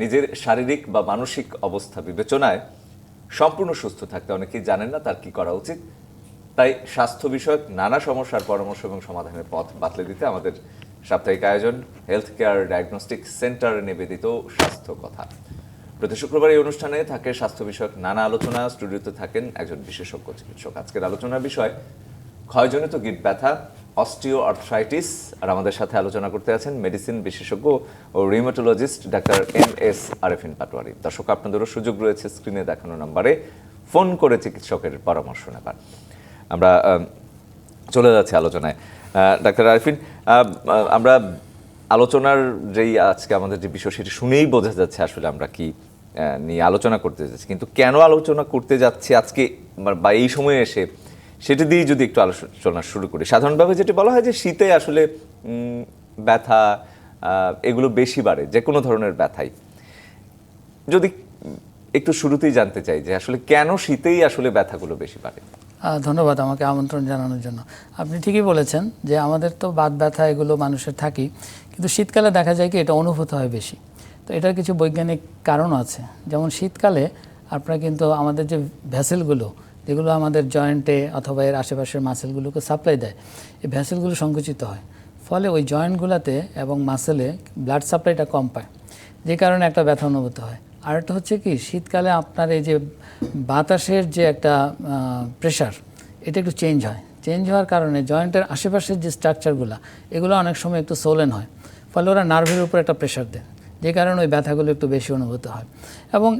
নিজের শারীরিক বা মানসিক অবস্থা বিবেচনায় সম্পূর্ণ সুস্থ থাকতে অনেকেই জানেন না তার কি করা উচিত। তাই স্বাস্থ্য বিষয়ক নানা সমস্যার পরামর্শ এবং সমাধানের পথ বাতলে দিতে আমাদের সাপ্তাহিক আয়োজন হেলথ কেয়ার ডায়াগনস্টিক সেন্টার নিবেদিত স্বাস্থ্য কথা। প্রতি শুক্রবার এই অনুষ্ঠানে থাকে স্বাস্থ্য বিষয়ক নানা আলোচনা। স্টুডিওতে থাকেন একজন বিশেষজ্ঞ চিকিৎসক। আজকের আলোচনার বিষয়, ক্ষয়জনিত গিট ব্যথা অস্টিও আর্থ্রাইটিস আর আমাদের সাথে আলোচনা করতে আছেন মেডিসিন বিশেষজ্ঞ ও rheumatologist doctor M S Arefin Patwari. দর্শক, আপনাদেরও সুযোগ রয়েছে স্ক্রিনে দেখানো নম্বরে ফোন করে চিকিৎসকের পরামর্শ নেবার। আমরা চলে যাচ্ছে আলোচনায়। ডাক্তার আরিফিন আমরা আলোচনার যেই আজকে আমাদের যে বিষয়, সেটি শুনেই বোঝা যাচ্ছে আসলে আমরা কি নিয়ে আলোচনা করতে যাচ্ছি। কিন্তু কেন আলোচনা করতে যাচ্ছি আজকে বা এই সময়ে এসে সেটি দিয়েই যদি একটু আলোচনা শুরু করি। সাধারণভাবে যেটি বলা হয় যে শীতে আসলে ব্যথা এগুলো বেশি বাড়ে, যে কোনো ধরনের ব্যথাই। যদি একটু শুরুতেই জানতে চাই যে আসলে কেন শীতেই আসলে ব্যথাগুলো বেশি বাড়ে? ধন্যবাদ আমাকে আমন্ত্রণ জানানোর জন্য। আপনি ঠিকই বলেছেন যে আমাদের তো বাত ব্যথা এগুলো মানুষের থাকেই, কিন্তু শীতকালে দেখা যায় কি এটা অনুভূত হয় বেশি। তো এটার কিছু বৈজ্ঞানিক কারণ আছে। যেমন শীতকালে আপনারা কিন্তু আমাদের যে ভ্যাসেলগুলো যেগুলো আমাদের জয়েন্টে অথবা এর আশেপাশের মাসেলগুলোকে সাপ্লাই দেয়। এই ভ্যাসেলগুলো সংকুচিত হয়। ফলে ওই জয়েন্টগুলোতে এবং মাসেলে ব্লাড সাপ্লাইটা কম পায়। যে কারণে একটা ব্যথা অনুভূত হয়। আর একটা হচ্ছে কি, শীতকালে আপনার এই যে বাতাসের যে একটা প্রেশার এটা একটু চেঞ্জ হয়। চেঞ্জ হওয়ার কারণে জয়েন্টের আশেপাশের যে স্ট্রাকচারগুলো এগুলো অনেক সময় একটু সোলেন হয়। ফলে ওরা নার্ভের উপর একটা প্রেশার দেয়। যে কারণে ওই ব্যথাগুলো একটু বেশি অনুভূত হয়। এবং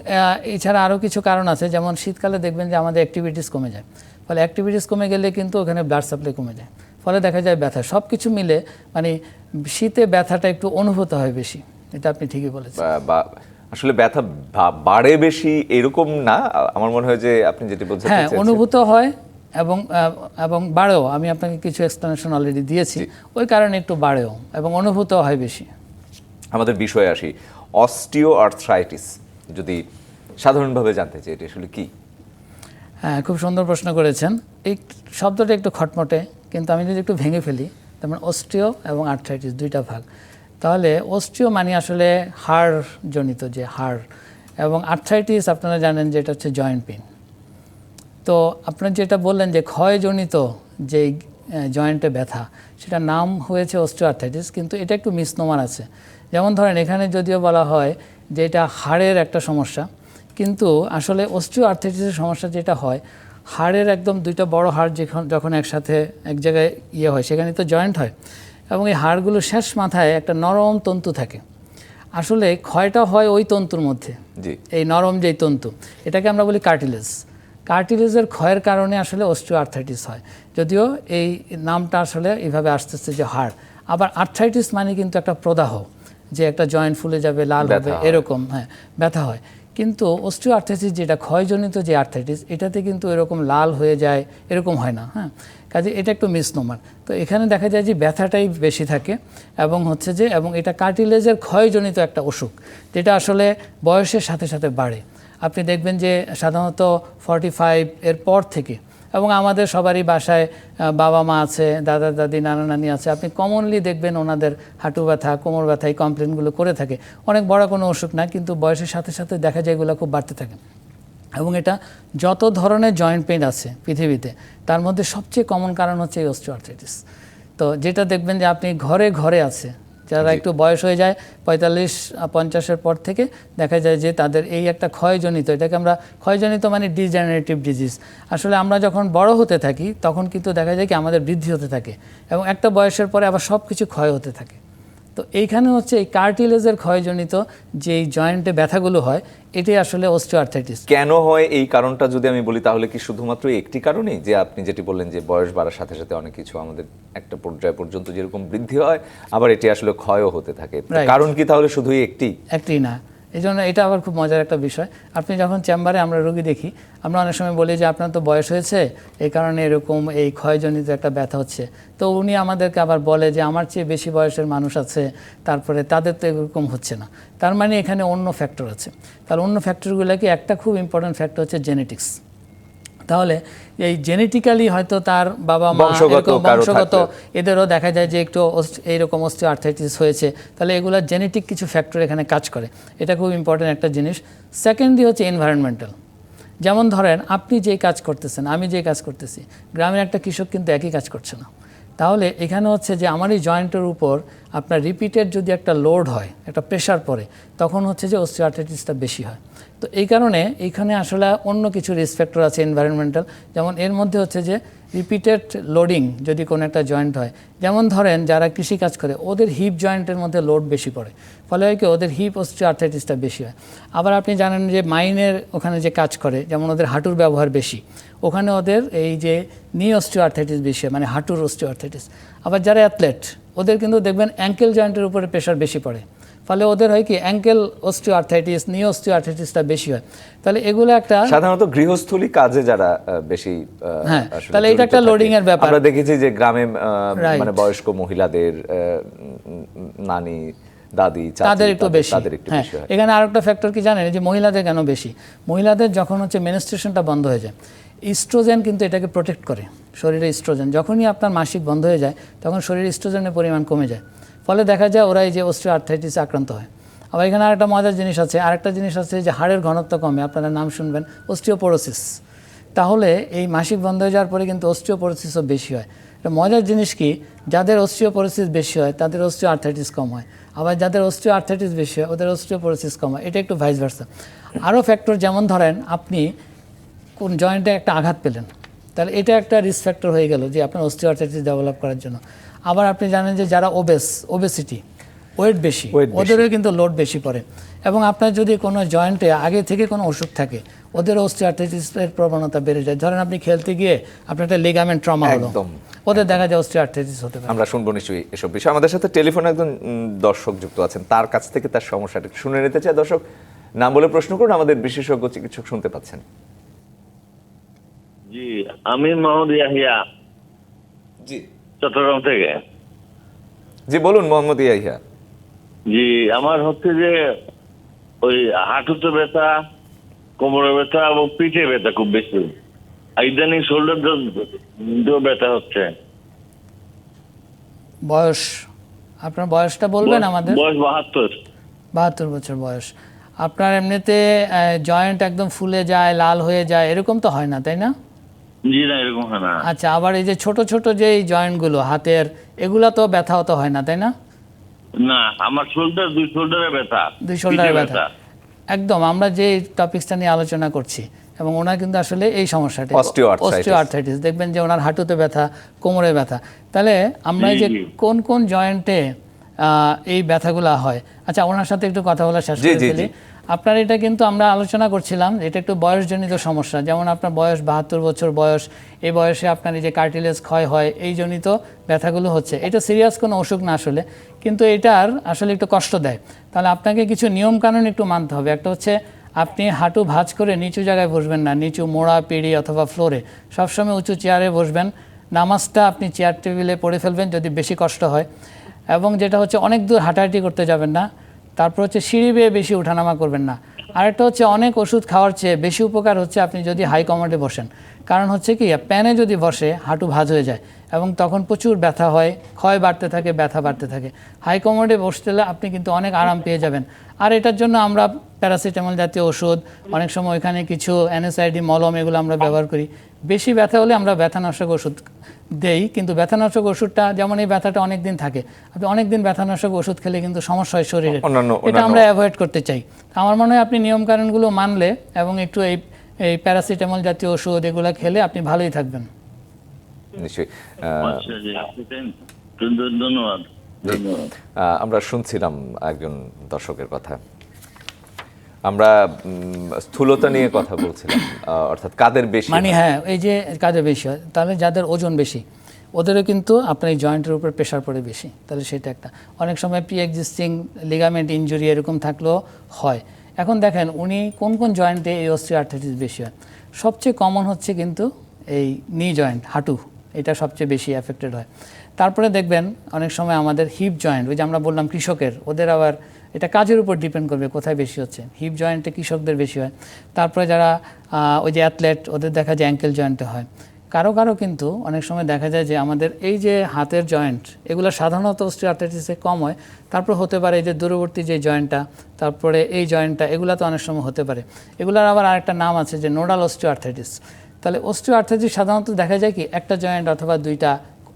এছাড়া আরও কিছু কারণ আছে যেমন শীতকালে দেখবেন যে আমাদের অ্যাক্টিভিটিস কমে যায়। ফলে অ্যাক্টিভিটিস কমে গেলে কিন্তু ওখানে ব্লাড সাপ্লাই কমে যায়। ফলে দেখা যায় ব্যথা সব কিছু মিলে মানে শীতে ব্যথাটা একটু অনুভূত হয় বেশি। এটা আপনি ঠিকই বলেছেন। আসলে ব্যথা বাড়ে বেশি এরকম না? আমার মনে হয় যে আপনি যেটি বোঝাতে হ্যাঁ অনুভূত হয় এবং এবং বাড়েও। আমি আপনাকে কিছু এক্সপ্লেনেশন অলরেডি দিয়েছি। ওই কারণে একটু বাড়েও এবং অনুভূত হয় বেশি। আমাদের বিষয়ে আসি। অস্টিও আর্থ্রাইটিস যদি সাধারণভাবে জানতে চাই, এটা আসলে কি? হ্যাঁ খুব সুন্দর প্রশ্ন করেছেন। এই শব্দটা একটু খটমটে, কিন্তু আমি যদি একটু ভেঙে ফেলি, তার মানে অস্ট্রিও এবং আর্থ্রাইটিস দুইটা ভাগ। তাহলে অস্ট্রিও মানে আসলে হাড় জনিত যে হাড়, এবং আর্থ্রাইটিস আপনারা জানেন যে এটা হচ্ছে জয়েন্ট পেন তো আপনার যেটা বললেন যে ক্ষয়জনিত যে জয়েন্টে ব্যথা সেটা নাম হয়েছে অস্টিওআর্থাইটিস কিন্তু এটা একটু মিসনোমার আছে। যেমন ধরেন এখানে যদিও বলা হয় যে এটা হাড়ের একটা সমস্যা কিন্তু আসলে অস্টিওআর্থাইটিসের সমস্যা যেটা হয় হাড়ের একদম দুইটা বড় হাড় যখন যখন একসাথে এক জায়গায় ইয়ে হয় সেখানে তো জয়েন্ট হয় এবং এই হাড়গুলো শেষ মাথায় একটা নরম তন্তু থাকে। আসলে ক্ষয়টা হয় ওই তন্তুর মধ্যে এই নরম যেই তন্তু এটাকে আমরা বলি কার্টিলেজ কার্টিলেজের ক্ষয়ের কারণে আসলে অস্টিওআর্থাইটিস হয় যদিও এই নামটা আসলে এইভাবে আসতেছে যে হাড়। আবার আর্থ্রাইটিস মানে কিন্তু একটা প্রদাহ যে একটা জয়েন্ট ফুলে যাবে লাল হবে এরকম হ্যাঁ ব্যথা হয়। কিন্তু অস্টিওআর্থাইটিস যেটা ক্ষয়জনিত যে আর্থাইটিস এটাতে কিন্তু এরকম লাল হয়ে যায় এরকম হয় না হ্যাঁ। কাজে এটা একটু মিসনোমার তো এখানে দেখা যায় যে ব্যথাটাই বেশি থাকে এবং হচ্ছে যে এবং এটা কার্টিলেজের ক্ষয়জনিত একটা অসুখ যেটা আসলে বয়সের সাথে সাথে বাড়ে। আপনি দেখবেন যে সাধারণত ফর্টি ফাইভ এর পর থেকে এবং আমাদের সবারই বাসায় বাবা মা আছে, দাদা, দাদি নানা নানি আছে। আপনি কমনলি দেখবেন ওনাদের হাঁটু ব্যথা, কোমর ব্যথা, এই কমপ্লেনগুলো করে থাকে। অনেক বড় কোনো অসুখ না, কিন্তু বয়সের সাথে সাথে দেখা যায় এগুলো খুব বাড়তে থাকে। এবং এটা যত ধরনের জয়েন্ট পেইন আছে পৃথিবীতে, তার মধ্যে সবচেয়ে কমন কারণ হচ্ছে এই অস্টিওআর্থ্রাইটিস তো যেটা দেখবেন যে আপনি ঘরে ঘরে আছে যারা একটু বয়স হয়ে যায় পঁয়তাল্লিশ পঞ্চাশের পর থেকে দেখা যায় যে তাদের এই একটা ক্ষয়জনিত এটাকে আমরা ক্ষয়জনিত মানে ডিজেনারেটিভ ডিজিজ আসলে আমরা যখন বড় হতে থাকি তখন কিন্তু দেখা যায় কি আমাদের বৃদ্ধি হতে থাকে এবং একটা বয়সের পরে আবার সব কিছু ক্ষয় হতে থাকে। তো এইখানে হচ্ছে এই কার্টিলেজের ক্ষয়জনিত যে এই জয়েন্টে ব্যথাগুলো হয় এটি আসলে অস্টিওআর্থাইটিস কেন হয় এই কারণটা যদি আমি বলি তাহলে কি শুধুমাত্র একটি কারণে যে আপনি যেটি বললেন যে বয়স বাড়ার সাথে সাথে অনেক কিছু আমাদের একটা পর্যায় পর্যন্ত যেরকম বৃদ্ধি হয় আবার এটি আসলে ক্ষয়ও হতে থাকে। কারণ কি তাহলে শুধুই একটি? একটি না। এই জন্য এটা আবার খুব মজার একটা বিষয়। আপনি যখন চেম্বারে আমরা রোগী দেখি, আমরা অনেক সময় বলি যে, আপনার তো বয়স হয়েছে এই কারণে এরকম এই ক্ষয়জনিত একটা ব্যথা হচ্ছে। তো উনি আমাদেরকে আবার বলে যে, আমার চেয়ে বেশি বয়সের মানুষ আছে, তারপরে তাদের তো এরকম হচ্ছে না। তার মানে এখানে অন্য ফ্যাক্টর আছে। তার অন্য ফ্যাক্টরগুলোকে একটা খুব ইম্পর্ট্যান্ট ফ্যাক্টর হচ্ছে জেনেটিক্স তাহলে এই জেনেটিক্যালি হয়তো তার বাবা মা বংশগত এদেরও দেখা যায় যে একটু এইরকম অস্টিও আর্থাইটিস হয়েছে। তাহলে এগুলো জেনেটিক কিছু ফ্যাক্টর এখানে কাজ করে। এটা খুব ইম্পর্টেন্ট একটা জিনিস। সেকেন্ডলি হচ্ছে এনভায়রনমেন্টাল যেমন ধরেন আপনি যেই কাজ করতেছেন আমি যেই কাজ করতেছি গ্রামের একটা কৃষক কিন্তু একই কাজ করছে না। তাহলে এখানে হচ্ছে যে আমার এই জয়েন্টের উপর আপনার রিপিটেড যদি একটা লোড হয় একটা প্রেশার পড়ে তখন হচ্ছে যে অস্টিওআর্থাইটিসটা বেশি হয়। তো এই কারণে এইখানে আসলে অন্য কিছু রিস্ক ফ্যাক্টর আছে এনভায়রনমেন্টাল যেমন এর মধ্যে হচ্ছে যে রিপিটেড লোডিং যদি কোনো একটা জয়েন্ট হয়। যেমন ধরেন যারা কৃষি কাজ করে ওদের হিপ জয়েন্টের মধ্যে লোড বেশি পড়ে। ফলে হয় কি? ওদের হিপ অস্টিওআর্থাইটিসটা বেশি হয়। আবার আপনি জানেন যে মাইনের ওখানে যে কাজ করে যেমন ওদের হাঁটুর ব্যবহার বেশি। ওখানে ওদের এই যে নি অস্টিওআর্থাইটিস বেশি হয়, মানে হাঁটুর অস্টিওআর্থাইটিস আবার যারা অ্যাথলেট ওদের কিন্তু দেখবেন অ্যাঙ্কেল জয়েন্টের উপরে প্রেশার বেশি পড়ে। ফলে ওদের হয় কি অ্যাঙ্কেল অস্টিওআর্থাইটিস নি অস্টিওআর্থাইটিসটা বেশি হয়। তাহলে এগুলো একটা সাধারণত গৃহস্থলী কাজে যারা বেশি হ্যাঁ, তাহলে এটা একটা loading এর ব্যাপার। আমরা দেখেছি যে গ্রামে মানে বয়স্ক মহিলাদের নানি দাদি তাদের একটু বেশি। তাদের একটু হ্যাঁ বেশি হয়। এখানে আরেকটা ফ্যাক্টর কি জানেন? যে মহিলাদের কেন বেশি? মহিলাদের যখন হচ্ছে মেনস্ট্রেশনটা বন্ধ হয়ে যায় ইস্ট্রোজেন কিন্তু এটাকে প্রোটেক্ট করে। শরীরে ইস্ট্রোজেন যখনই আপনার মাসিক বন্ধ হয়ে যায় তখন শরীরে ইস্ট্রোজেনের পরিমাণ কমে যায়। ফলে দেখা যায় ওরা এই যে অস্ট্রিও আর্থাইটিস আক্রান্ত হয়। আবার এখানে আরেকটা মজার জিনিস আছে, আরেকটা জিনিস আছে যে হাড়ের ঘনত্ব কমে আপনারা নাম শুনবেন অস্টিওপোরোসিস তাহলে এই মাসিক বন্ধ হয়ে যাওয়ার পরে কিন্তু অস্টিওপোরোসিসও বেশি হয়। এটা মজার জিনিস কি, যাদের অস্টিওপোরোসিস বেশি হয়, তাদের অস্টিও আর্থাইটিস কম হয়। আবার যাদের অস্টিও আর্থাইটিস বেশি হয়, ওদের অস্টিওপোরোসিস কম হয়। এটা একটু ভাইস ভার্সা আরও ফ্যাক্টর যেমন ধরেন, আপনি কোন জয়েন্টে একটা আঘাত পেলেন, তাহলে এটা একটা রিস্ক ফ্যাক্টর হয়ে গেল যে আপনার অস্ট্রিও আর্থাইটিস ডেভেলপ করার জন্য। আবার আপনি জানেন যে যারা ওবেস ওবেসিটি ওয়েট বেশি ওদেরও কিন্তু লোড বেশি পড়ে। এবং আপনার যদি কোনো জয়েন্টে আগে থেকে কোনো ওষুধ থাকে ওদের অস্টিওআর্থাইটিসের প্রবণতা বেড়ে যায়। ধরেন আপনি খেলতে গিয়ে আপনার একটা লিগামেন্ট ট্রমা হলো। ওদের দেখা যায় অস্টিওআর্থাইটিস হতে পারে। আমরা শুনব নিশ্চয়ই এসব বিষয়। আমাদের সাথে টেলিফোনে একজন দর্শক যুক্ত আছেন। তার কাছ থেকে তার সমস্যাটা শুনে নিতে চাই। দর্শক নাম বলে প্রশ্ন করুন আমাদের বিশেষজ্ঞ চিকিৎসক শুনতে পাচ্ছেন। জি আমি মোহাম্মদ ইয়াহিয়া। জি। চট্টগ্রাম থেকে। জি বলুন মোহাম্মদ ইয়াহিয়া। জি আমার হচ্ছে যে ওই হাঁটুতে ব্যথা কোমরে ব্যথা এবং পিঠে ব্যথা খুব বেশি। ইদানিং শোল্ডার দিয়েও ব্যথা হচ্ছে। বয়স আপনার বয়সটা বলবেন আমাদের? বয়স বাহাত্তর। বাহাত্তর বছর বয়স। আপনার এমনিতে জয়েন্ট একদম ফুলে যায় লাল হয়ে যায় এরকম তো হয় না তাই না? জি না এরকম হয় না। আচ্ছা আবার এই যে ছোট ছোট যে জয়েন্টগুলো হাতের এগুলা তো ব্যথাও তো হয় না তাই না? না আমার শোল্ডার দুই শোল্ডারে ব্যথা দুই শোল্ডারে ব্যথা। একদম আমরা যে টপিকসটা নিয়ে আলোচনা করছি এবং ওনার কিন্তু আসলে এই সমস্যাটা দেখবেন যে ওনার হাঁটুতে ব্যথা কোমরে ব্যথা। তাহলে আমরা এই যে। কোন কোন জয়েন্টে এই ব্যথাগুলো হয়? আচ্ছা ওনার সাথে একটু কথা বলা শেষ করে ফেলি। আপনার এটা কিন্তু আমরা আলোচনা করছিলাম, এটা একটু বয়সজনিত সমস্যা। যেমন আপনার বয়স বাহাত্তর বছর বয়স, এই বয়সে আপনার এই যে কার্টিলেজ ক্ষয় হয়, এই জনিত ব্যথাগুলো হচ্ছে। এটা সিরিয়াস কোনো অসুখ না আসলে, কিন্তু এটার আসলে একটু কষ্ট দেয়। তাহলে আপনাকে কিছু নিয়ম কানুন একটু মানতে হবে। একটা হচ্ছে, আপনি হাঁটু ভাঁজ করে নিচু জায়গায় বসবেন না, নিচু মোড়া, পিড়ি অথবা ফ্লোরে সবসময় উঁচু চেয়ারে বসবেন। নামাজটা আপনি চেয়ার টেবিলে পড়ে ফেলবেন যদি বেশি কষ্ট হয়। এবং যেটা হচ্ছে, অনেক দূর হাঁটাহাঁটি করতে যাবেন না। তারপর হচ্ছে সিঁড়ি বেয়ে বেশি উঠানামা করবেন না। আরেকটা হচ্ছে অনেক ওষুধ খাওয়ার চেয়ে বেশি উপকার হচ্ছে আপনি যদি হাই কমান্ডে বসেন। কারণ হচ্ছে কি প্যানে যদি বসে হাঁটু ভাজ হয়ে যায় এবং তখন প্রচুর ব্যথা হয়, ক্ষয় বাড়তে থাকে, ব্যথা বাড়তে থাকে। হাই কমান্ডে বসতে আপনি কিন্তু অনেক আরাম পেয়ে যাবেন। আর এটার জন্য আমরা প্যারাসিটামল জাতীয় ওষুধ, অনেক সময় ওইখানে কিছু এনএসআইডি মলম এগুলো আমরা ব্যবহার করি। বেশি ব্যথা হলে আমরা ব্যথানাশক ওষুধ দেই কিন্তু ব্যথানাশক ওষুধটা যেমন এই ব্যথাটা অনেক দিন থাকে আপনি অনেক দিন ব্যথানাশক ওষুধ খেলে কিন্তু সমস্যা হয় শরীরে। এটা আমরা অ্যাভয়েড করতে চাই। আমার মনে হয় আপনি নিয়মকানুনগুলো মানলে এবং একটু এই এই প্যারাসিটামল জাতীয় ওষুধ এগুলো খেলে আপনি ভালোই থাকবেন। নিশ্চয়ই আচ্ছা ধন্যবাদ আমরা শুনছিলাম একজন দর্শকের কথা। আমরা স্থূলতা নিয়ে কথা বলছিলাম অর্থাৎ কাদের বেশি মানে হ্যাঁ? এই যে কাদের বেশি হয় তাহলে যাদের ওজন বেশি ওদেরও কিন্তু আপনার এই জয়েন্টের উপর প্রেশার পড়ে বেশি তাহলে সেটা একটা। অনেক সময় প্রি এক্সিস্টিং লিগামেন্ট ইনজুরি এরকম থাকলেও হয়। এখন দেখেন উনি কোন কোন জয়েন্টে এই অস্ট্রিওআর্থাইটিস বেশি হয়? সবচেয়ে কমন হচ্ছে কিন্তু এই নি জয়েন্ট হাঁটু এটা সবচেয়ে বেশি এফেক্টেড হয়। তারপরে দেখবেন অনেক সময় আমাদের হিপ জয়েন্ট ওই যে আমরা বললাম কৃষকের ওদের আবার এটা কাজের উপর ডিপেন্ড করবে কোথায় বেশি হচ্ছে। হিপ জয়েন্টে কৃষকদের বেশি হয়। তারপরে যারা ওই যে অ্যাথলেট ওদের দেখা যায় অ্যাঙ্কেল জয়েন্টে হয়। কারও কারও কিন্তু অনেক সময় দেখা যায় যে আমাদের এই যে হাতের জয়েন্ট এগুলো সাধারণত অস্টিওআর্থ্রাইটিসে কম হয়। তারপর হতে পারে এই যে দূরবর্তী যে জয়েন্টটা তারপরে এই জয়েন্টটা এগুলো তো অনেক সময় হতে পারে। এগুলোর আবার আরেকটা নাম আছে যে নোডাল অস্টিওআর্থ্রাইটিস তাহলে অস্টিওআর্থ্রাইটিস সাধারণত দেখা যায় কি একটা জয়েন্ট অথবা দুইটা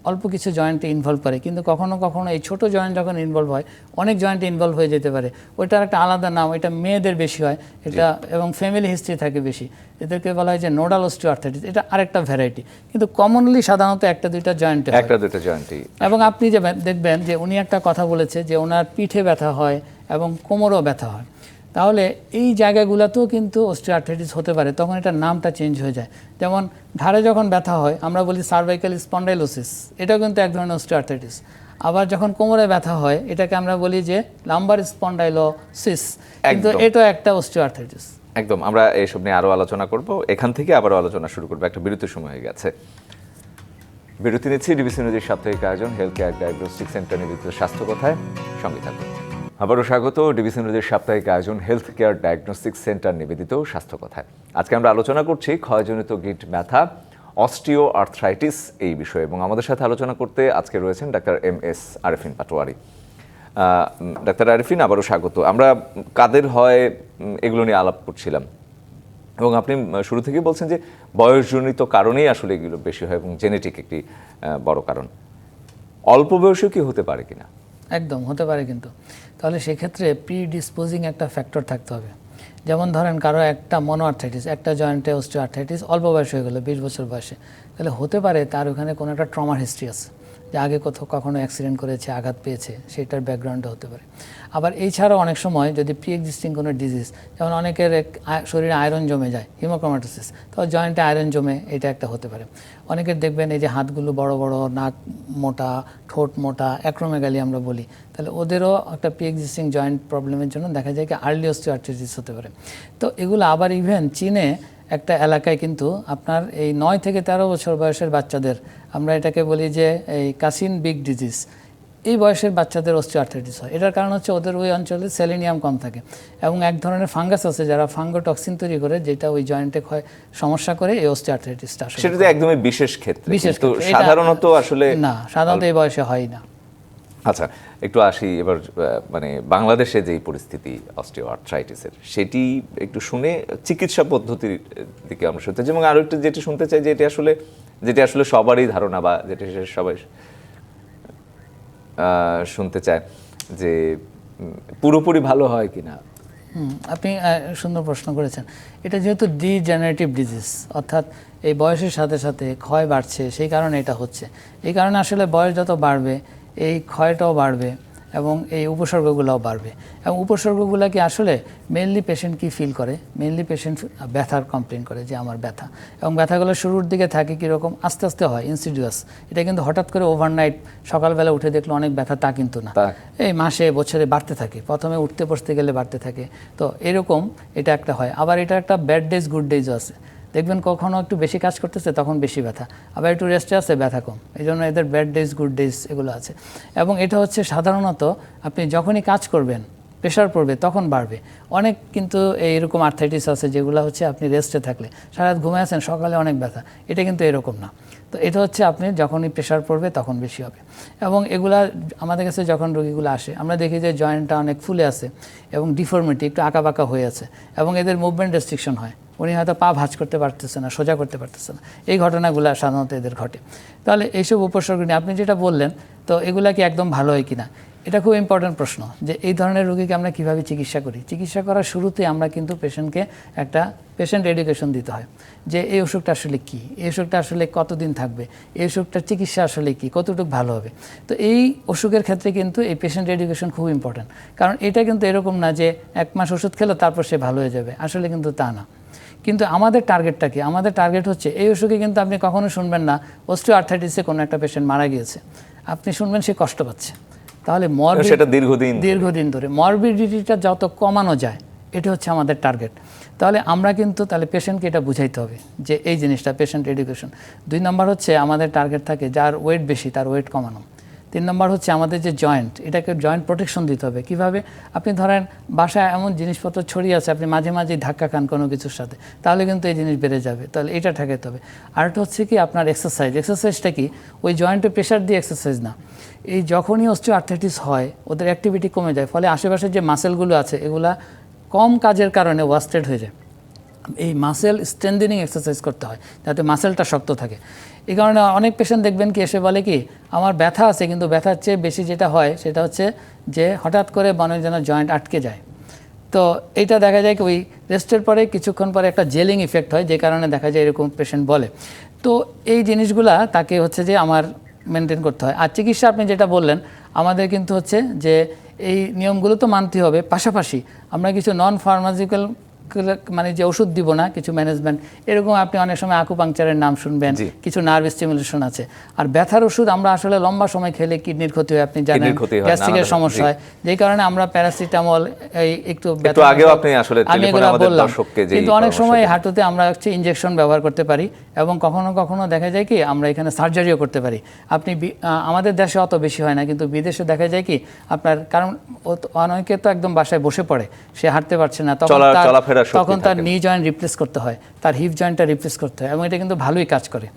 অল্প কিছু জয়েন্টে ইনভলভ করে। কিন্তু কখনো কখনো এই ছোট জয়েন্ট যখন ইনভলভ হয় অনেক জয়েন্টে ইনভলভ হয়ে যেতে পারে। ওইটার একটা আলাদা নাম এটা মেয়েদের বেশি হয়। এটা এবং ফ্যামিলি হিস্ট্রি থাকে বেশি। এদেরকে বলা হয় যে নোডাল অস্টিওআর্থ্রাইটিস এটা আরেকটা ভ্যারাইটি কিন্তু কমনলি সাধারণত একটা দুইটা জয়েন্টে একটা দুটো জয়েন্টই এবং আপনি যে দেখবেন যে উনি একটা কথা বলেছে যে ওনার পিঠে ব্যথা হয় এবং কোমরও ব্যথা হয়। তাহলে এই জায়গাগুলোতেও কিন্তু অস্টিওআর্থ্রাইটিস হতে পারে তখন এটার নামটা চেঞ্জ হয়ে যায়। যেমন ঘাড়ে যখন ব্যথা হয় আমরা বলি সার্ভাইকাল স্পন্ডাইলোসিস এটাও কিন্তু এক ধরনের অস্টিওআর্থ্রাইটিস আবার যখন কোমরে ব্যথা হয় এটাকে আমরা বলি যে লাম্বার স্পন্ডাইলোসিস কিন্তু। এটাও একটা অস্টিওআর্থ্রাইটিস একদম আমরা এইসব নিয়ে আরও আলোচনা করব। এখান থেকে আবারও আলোচনা শুরু করব একটা বিরতির সময় হয়ে গেছে। বিরতি নিচ্ছি ডিবিসি নদীর সাপ্তাহিক আয়োজন হেলথ কেয়ার ডায়াগনস্টিক সেন্টার নিবেদিত স্বাস্থ্য কথায়। সঙ্গে থাকুন। আবারও স্বাগত, ডিবিসি নদীর সাপ্তাহিক আয়োজন হেলথ কেয়ার ডায়াগনস্টিক সেন্টার নিবেদিত স্বাস্থ্য কথায়। আজকে আমরা আলোচনা করছি ক্ষয়জনিত গিট ব্যথা অস্টিও আর্থ্রাইটিস এই বিষয়ে এবং আমাদের সাথে আলোচনা করতে আজকে রয়েছেন doctor M S Arefin Patwari. Doctor Arifin, আবারও স্বাগত। আমরা কাদের হয় এগুলো নিয়ে আলাপ করছিলাম। এবং আপনি শুরু থেকেই বলছেন যে বয়সজনিত কারণেই আসলে এগুলো বেশি হয় এবং জেনেটিক একটি বড় কারণ। অল্প বয়সেও কি হতে পারে কিনা? একদম, হতে পারে কিন্তু। তাহলে সেক্ষেত্রে প্রি ডিসপোজিং একটা ফ্যাক্টর থাকতে হবে। যেমন ধরেন কারও একটা মনো আর্থাইটিস একটা জয়েন্টে অস্টিও আর্থাইটিস অল্প বয়স হয়ে গেলো, বিশ বছর বয়সে। তাহলে হতে পারে তার ওখানে কোনো একটা ট্রমার হিস্ট্রি আছে। যে আগে কোথাও কখনো অ্যাক্সিডেন্ট করেছে, আঘাত পেয়েছে, সেটার ব্যাকগ্রাউন্ডে হতে পারে। আবার এই ছাড়াও অনেক সময় যদি প্রি এক্সিস্টিং কোনো ডিজিজ যেমন অনেকের শরীরে আয়রন জমে যায় হিমোক্রোমাটোসিস তো জয়েন্টে আয়রন জমে, এটা একটা হতে পারে। অনেকের দেখবেন এই যে হাতগুলো বড় বড়, নাক মোটা, ঠোঁট মোটা অ্যাক্রোমেগালি আমরা বলি, তাহলে ওদেরও একটা প্রি এক্সিস্টিং জয়েন্ট প্রবলেমের জন্য দেখা যায় কি আর্লি অস্টিওআর্থ্রাইটিস হতে পারে। তো এগুলো আবার ইভেন চীনে একটা এলাকায় কিন্তু আপনার এই নয় থেকে তেরো বছর বয়সের বাচ্চাদের আমরা এটাকে বলি যে এই কাসিন বিগ ডিজিজ এই বয়সের বাচ্চাদের অস্টিওআর্থ্রাইটিস হয়। এটার কারণ হচ্ছে ওদের ওই অঞ্চলে সেলেনিয়াম কম থাকে এবং এক ধরনের ফাঙ্গাস আছে যারা ফাঙ্গোটক্সিন তৈরি করে যেটা ওই জয়েন্টে ক্ষয় সমস্যা করে এই অস্টিওআর্থ্রাইটিসটা আসলে সেটা তো একদমই বিশেষ ক্ষেত্রে বিশেষ ক্ষেত্রে। সাধারণত আসলে না সাধারণত এই বয়সে হয় না। আচ্ছা একটু আসি এবার মানে বাংলাদেশে যেই পরিস্থিতি অস্টিও আর্থ্রাইটিসের সেটি একটু শুনে চিকিৎসা পদ্ধতির দিকে আমরা শুনতে চাই। এবং আরও একটু যেটি শুনতে চাই যে এটি আসলে যেটি আসলে সবারই ধারণা বা যেটি সবাই শুনতে চায় যে পুরোপুরি ভালো হয় কিনা হুম, আপনি সুন্দর প্রশ্ন করেছেন। এটা যেহেতু ডিজেনারেটিভ ডিজিজ অর্থাৎ এই বয়সের সাথে সাথে ক্ষয় বাড়ছে সেই কারণে এটা হচ্ছে। এই কারণে আসলে বয়স যত বাড়বে এই ক্ষয়টাও বাড়বে এবং এই উপসর্গগুলোও বাড়বে। এবং উপসর্গগুলো কি আসলে মেনলি পেশেন্ট কি ফিল করে? মেনলি পেশেন্ট ব্যথার কমপ্লেন করে যে আমার ব্যথা। এবং ব্যথাগুলো শুরুর দিকে থাকে কীরকম? আস্তে আস্তে হয় ইনসিডিউয়াস এটা কিন্তু হঠাৎ করে ওভারনাইট সকালবেলা উঠে দেখল অনেক ব্যথা তা কিন্তু না। এই মাসে বছরে বাড়তে থাকে। প্রথমে উঠতে বসতে গেলে বাড়তে থাকে। তো এরকম এটা একটা হয়। আবার এটা একটা ব্যাড ডেজ গুড ডেজও আছে। দেখবেন কখনো একটু বেশি কাজ করতেছে, তখন বেশি ব্যথা। আবার একটু রেস্টে আছে, ব্যথা কম। এই জন্য এদের ব্যাড ডেজ গুড ডেজ এগুলো আছে। এবং এটা হচ্ছে সাধারণত আপনি যখনই কাজ করবেন প্রেশার পড়বে, তখন বাড়বে। অনেক কিন্তু এইরকম আর্থাইটিস আছে, যেগুলো হচ্ছে আপনি রেস্টে থাকলে। সারা রাত ঘুমে আছেন, সকালে অনেক ব্যথা। এটা কিন্তু এরকম না। তো এটা হচ্ছে আপনি যখনই প্রেশার পড়বে, তখন বেশি হবে। এবং এগুলা আমাদের কাছে যখন রোগীগুলো আসে, আমরা দেখি যে জয়েন্টটা অনেক ফুলে আছে এবং ডিফর্মিটি একটু আঁকা বাঁকা হয়ে আছে। এবং এদের মুভমেন্ট রেস্ট্রিকশন হয়। উনি হয়তো পা ভাঁজ করতে পারতেছে না, সোজা করতে পারতেছে না। এই ঘটনাগুলো সাধারণত এদের ঘটে। তাহলে এইসব উপসর্গ নিয়ে আপনি যেটা বললেন, তো এগুলা কি একদম ভালো হয় কিনা? এটা খুব ইম্পর্ট্যান্ট প্রশ্ন যে এই ধরনের রোগীকে আমরা কীভাবে চিকিৎসা করি? চিকিৎসা করার শুরুতে আমরা কিন্তু পেশেন্টকে একটা পেশেন্ট এডুকেশন দিতে হয় যে এই অসুখটা আসলে কি? এই অসুখটা আসলে কতদিন থাকবে? এই অসুখটার চিকিৎসা আসলে কি? কতটুকু ভালো হবে? তো এই অসুখের ক্ষেত্রে কিন্তু এই পেশেন্ট এডুকেশন খুব ইম্পর্ট্যান্ট কারণ এটা কিন্তু এরকম না যে এক মাস ওষুধ খেলো, তারপর সে ভালো হয়ে যাবে। আসলে কিন্তু তা না। কিন্তু আমাদের টার্গেটটা কি? আমাদের টার্গেট হচ্ছে এই অসুখে কিন্তু আপনি কখনো শুনবেন না অস্টিও আর্থাইটিসে কোনো একটা পেশেন্ট মারা গিয়েছে। আপনি শুনবেন সে কষ্ট পাচ্ছে। তাহলে সেটা দীর্ঘদিন দীর্ঘদিন ধরে। মরবিডিটিটা যত কমানো যায় এটা হচ্ছে আমাদের টার্গেট তাহলে আমরা কিন্তু তাহলে পেশেন্টকে এটা বুঝাইতে হবে যে এই জিনিসটা পেশেন্ট এডুকেশন দুই নম্বর হচ্ছে আমাদের টার্গেট থাকে যার ওয়েট বেশি তার ওয়েট কমানো। তিন নম্বর হচ্ছে আমাদের যে জয়েন্ট এটাকে জয়েন্ট প্রোটেকশন দিতে হবে। কীভাবে? আপনি ধরেন বাসায় এমন জিনিসপত্র ছড়িয়ে আছে, আপনি মাঝে মাঝে ধাক্কা খান কোনো কিছুর সাথে, তাহলে কিন্তু এই জিনিস বেড়ে যাবে। তাহলে এটা ঠেকাতে হবে। আরেকটা হচ্ছে কি, আপনার এক্সারসাইজ এক্সারসাইজটা কি? ওই জয়েন্টে প্রেশার দিয়ে এক্সারসাইজ না। এই যখনই অস্টিও আর্থাইটিস হয়, ওদের অ্যাক্টিভিটি কমে যায়, ফলে আশেপাশের যে মাসেলগুলো আছে, এগুলা কম কাজের কারণে ওয়াস্টেড হয়ে যায়। এই মাসেল স্ট্রেন্থেনিং এক্সারসাইজ করতে হয়, যাতে মাসেলটা শক্ত থাকে। এই কারণে অনেক পেশেন্ট দেখবেন কি, এসে বলে কি, আমার ব্যথা আছে, কিন্তু ব্যথার চেয়ে বেশি যেটা হয়, সেটা হচ্ছে যে হঠাৎ করে মনে হয় যেন জয়েন্ট আটকে যায়। তো এইটা দেখা যায় কি, ওই রেস্টের পরে কিছুক্ষণ পরে একটা জেলিং ইফেক্ট হয়, যে কারণে দেখা যায় এরকম পেশেন্ট বলে। তো এই জিনিসগুলা তাকে হচ্ছে যে আমার মেনটেন করতে হয়। আর চিকিৎসা আপনি যেটা বললেন, আমাদের কিন্তু হচ্ছে যে এই নিয়মগুলো তো মানতে হবে। পাশাপাশি আমরা কিছু নন ফার্মাসিক্যাল মানে যে ওষুধ দিব না কিছু ম্যানেজমেন্ট এরকম আপনি অনেক সময় আকুপাংচারের নাম শুনবেন কিছু নার্ভ স্টিমুলেশন আছে। আর ব্যথার ওষুধ আমরা আসলে লম্বা সময় খেলে কিডনির ক্ষতি হয় আপনি জানেন হয়, গ্যাস্ট্রিকের সমস্যা হয়। যেই কারণে আমরা প্যারাসিটামল এই একটু আগেও আপনি আসলে আমি এগুলো বললাম। কিন্তু অনেক সময় হাঁটুতে আমরা হচ্ছে ইনজেকশন ব্যবহার করতে পারি এবং কখনো কখনো দেখা যায় কি আমরা এখানে সার্জারিও করতে পারি। আপনি আমাদের দেশে অত বেশি হয় না কিন্তু বিদেশে দেখা যায় কি আপনার কারণ অনেকে তো একদম বাসায় বসে পড়ে সে হাঁটতে পারছে না তখন তার- তখন তার নি। জয়েন্ট রিপ্লেস করতে হয় তার হিপ জয়েন্টটা রিপ্লেস করতে হয় এবং এটা কিন্তু ভালোই কাজ করে।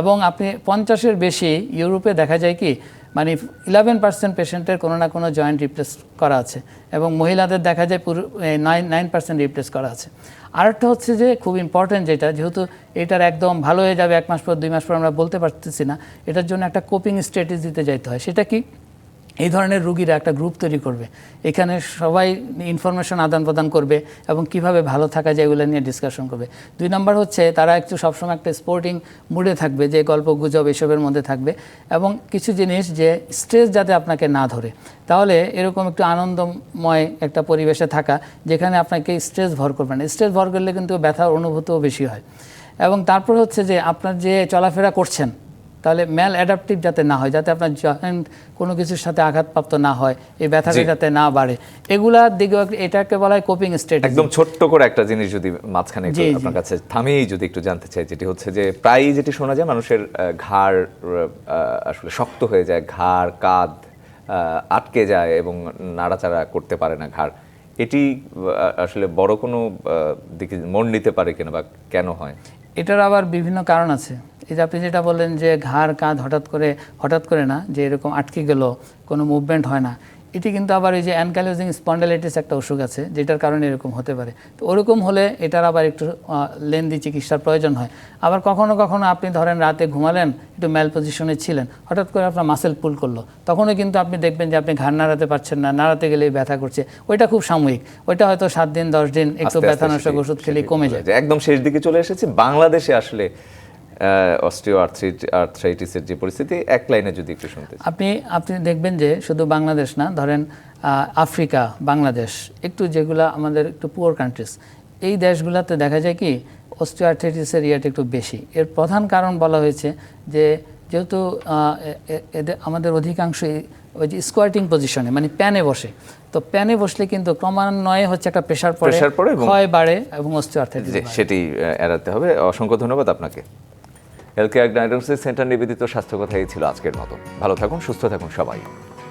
এবং আপনি পঞ্চাশের বেশি ইউরোপে দেখা যায় কি মানে ইলেভেন পার্সেন্ট পেশেন্টের কোনো না কোনো জয়েন্ট রিপ্লেস করা আছে এবং মহিলাদের দেখা যায় পুরো নাইন নাইন পার্সেন্ট রিপ্লেস করা আছে। আরেকটা হচ্ছে যে খুব ইম্পর্টেন্ট যেটা যেহেতু এটার একদম ভালো হয়ে যাবে এক মাস পর দুই মাস পর আমরা বলতে পারতেছি না এটার জন্য একটা কোপিং স্ট্র্যাটেজিতে যাইতে হয়। সেটা কি? এই ধরনের রুগীরা একটা গ্রুপ তৈরি করবে। এখানে সবাই ইনফরমেশন আদান প্রদান করবে এবং কীভাবে ভালো থাকা যায় এগুলো নিয়ে ডিসকাশন করবে। দুই নম্বর হচ্ছে তারা একটু সবসময় একটা স্পোর্টিং মুডে থাকবে, যে গল্প, গুজব এসবের মধ্যে থাকবে এবং কিছু জিনিস যে স্ট্রেস যাতে আপনাকে না ধরে। তাহলে এরকম একটু আনন্দময় একটা পরিবেশে থাকা যেখানে আপনাকে স্ট্রেস ভর করবে না। স্ট্রেস ভর করলে কিন্তু ব্যথার অনুভূতিও বেশি হয়। এবং তারপর হচ্ছে যে আপনার যে চলাফেরা করছেন তাহলে ম্যাল অ্যাডাপটিভ যাতে না হয় যাতে আপনার জয়েন্ট কোনো কিছুর সাথে আঘাতপ্রাপ্ত না হয় এই ব্যথাটা যাতে না বাড়ে। এগুলার এক- এটাকে বলা হয় কোপিং স্টেট একদম ছোট্ট করে একটা জিনিস যদি মাঝখানে। আপনার কাছে থামিয়েই যদি একটু জানতে চাই যেটি হচ্ছে যে প্রায়ই যেটি শোনা যায় মানুষের ঘাড় আসলে শক্ত হয়ে যায় ঘাড় কাঁধ আটকে যায় এবং নাড়াচাড়া করতে পারে না ঘাড়। এটি আসলে বড় কোনো দিকে মন নিতে পারে কিনা বা কেন হয়? এটার আবার বিভিন্ন কারণ আছে। যে আপনি যেটা বললেন যে ঘাড় কাঁধ হঠাৎ করে হঠাৎ করে না যে এরকম আটকে গেল কোনো মুভমেন্ট হয় না। এটি কিন্তু আবার এই যে অ্যানকালোজিং স্পন্ডালাইটিস একটা অসুখ আছে যেটার কারণে এরকম হতে পারে। তো ওরকম হলে এটার আবার একটু লেন্দি চিকিৎসার প্রয়োজন হয়। আবার কখনো কখনো আপনি ধরেন রাতে ঘুমালেন একটু ম্যাল পজিশনে ছিলেন হঠাৎ করে আপনার মাসেল পুল করল। তখনও কিন্তু আপনি দেখবেন যে আপনি ঘাড় নাড়াতে পারছেন না নাড়াতে গেলেই ব্যথা করছে। ওইটা খুব সাময়িক। ওইটা হয়তো সাত দিন দশ দিন একটু ব্যথানাশক ওষুধ খেলেই সেটি কমে যায়। একদম শেষ দিকে চলে এসেছে। বাংলাদেশে আসলে অস্ট্রিও আর্থ্রাইটিসের যে পরিস্থিতি এক লাইনে যদি একটু শুনতে। আপনি আপনি দেখবেন যে শুধু বাংলাদেশ না ধরেন আফ্রিকা বাংলাদেশ একটু যেগুলো আমাদের একটু পুয়ার কান্ট্রিজ এই দেশগুলোতে দেখা যায় কি অস্টিওআর্থাইটিসের ইয়েটা একটু বেশি। এর প্রধান কারণ বলা হয়েছে যে যেহেতু এদের আমাদের অধিকাংশই ওই যে স্কোয়াটিং পজিশনে মানে প্যানে বসে। তো প্যানে বসলে কিন্তু ক্রমান্বয়ে হচ্ছে একটা প্রেশার পড়ে ক্ষয় বাড়ে এবং অস্টিওআর্থাইটিস যে সেটি এড়াতে হবে। অসংখ্য ধন্যবাদ আপনাকে। হেলথ কেয়ার ডায়াগনোসিস সেন্টার নিবেদিত স্বাস্থ্য কথা এই ছিল আজকের মতো। ভালো থাকুন, সুস্থ থাকুন সবাই।